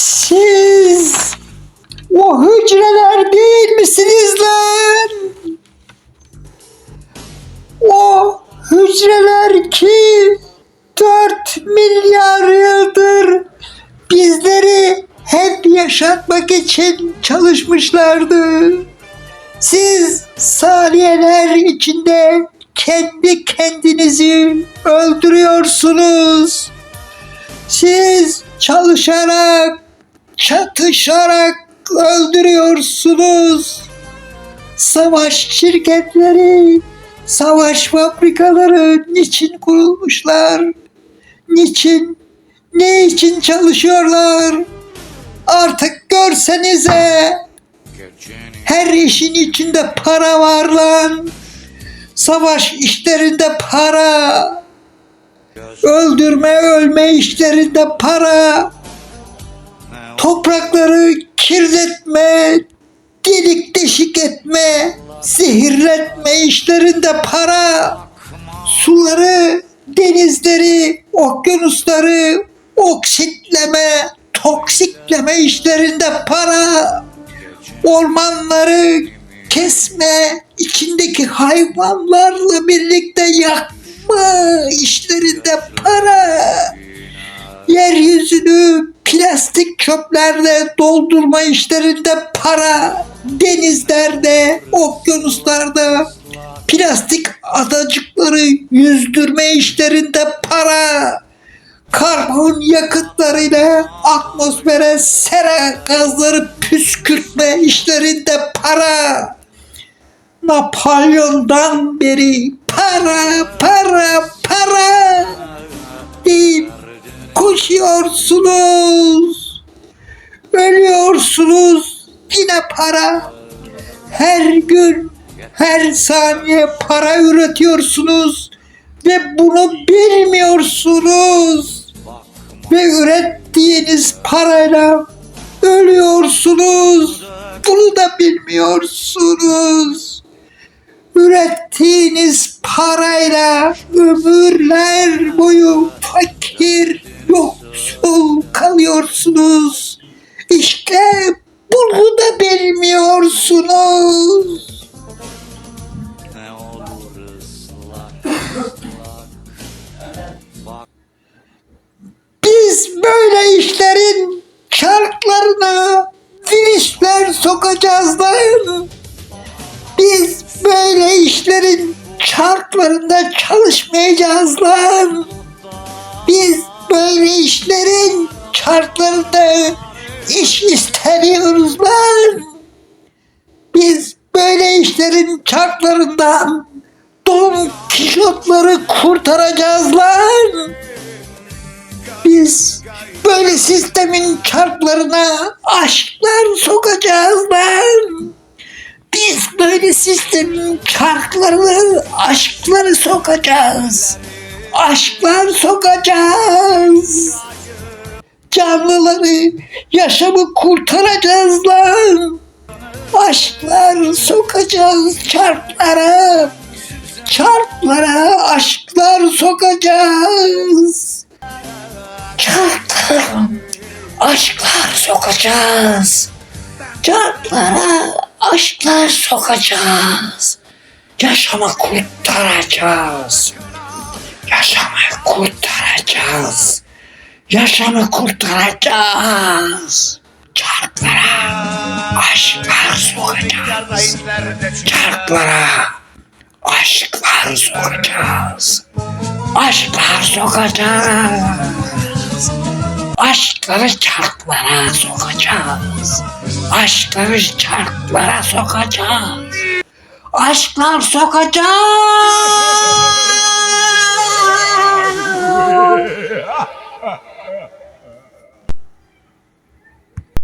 Siz o hücreler değil misiniz lan? O hücreler ki 4 milyar yıldır bizleri hep yaşatmak için çalışmışlardı. Siz saniyeler içinde kendi kendinizi öldürüyorsunuz. Siz çalışarak, çatışarak öldürüyorsunuz. Savaş şirketleri, savaş fabrikaları niçin kurulmuşlar? Niçin? Ne için çalışıyorlar? Artık görsenize. Her işin içinde para var lan. Savaş işlerinde para. Öldürme ölme işlerinde para. Toprakları kirletme, delik deşik etme, zehirletme işlerinde para. Suları, denizleri, okyanusları oksitleme, toksikleme işlerinde para. Ormanları kesme, içindeki hayvanlarla birlikte yakma işlerinde para. Yeryüzünü plastik çöplerle doldurma işlerinde para. Denizlerde, okyanuslarda plastik adacıkları yüzdürme işlerinde para. Karbon yakıtlarıyla atmosfere sera gazları püskürtme işlerinde para. Napolyon'dan beri para, para, para deyip koşuyorsunuz. Ölüyorsunuz. Yine para. Her gün, her saniye para üretiyorsunuz. Ve bunu bilmiyorsunuz. Ve ürettiğiniz parayla ölüyorsunuz. Bunu da bilmiyorsunuz. Ürettiğiniz parayla bilmiyorsunuz. Ne Biz böyle işlerin çarklarına virüsler sokacağız lan. Biz böyle işlerin çarklarında çalışmayacağız lan. Biz böyle işlerin çarklarında iş istemiyoruz lan. Biz böyle işlerin çarklarından Don Kişotları kurtaracağız lan. Biz böyle sistemin çarklarına aşklar sokacağız lan. Biz böyle sistemin çarklarına aşkları sokacağız. Aşklar sokacağız. Canlıları, yaşamı kurtaracağız lan. Aşklar sokacağız çarklara. Çarklara aşklar sokacağız. Çarklara aşklar sokacağız. Çarklara aşklar sokacağız. Yaşamı kurtaracağız. Yaşamı kurtaracağız. Yaşamı kurtaracağız. Çarklara aşklar sokacağız. Çarklara aşklar sokacağız. Aşklar sokacağız. Aşkları çarklara sokacağız. Aşkları çarklara sokacağız. Aşklar sokacağız.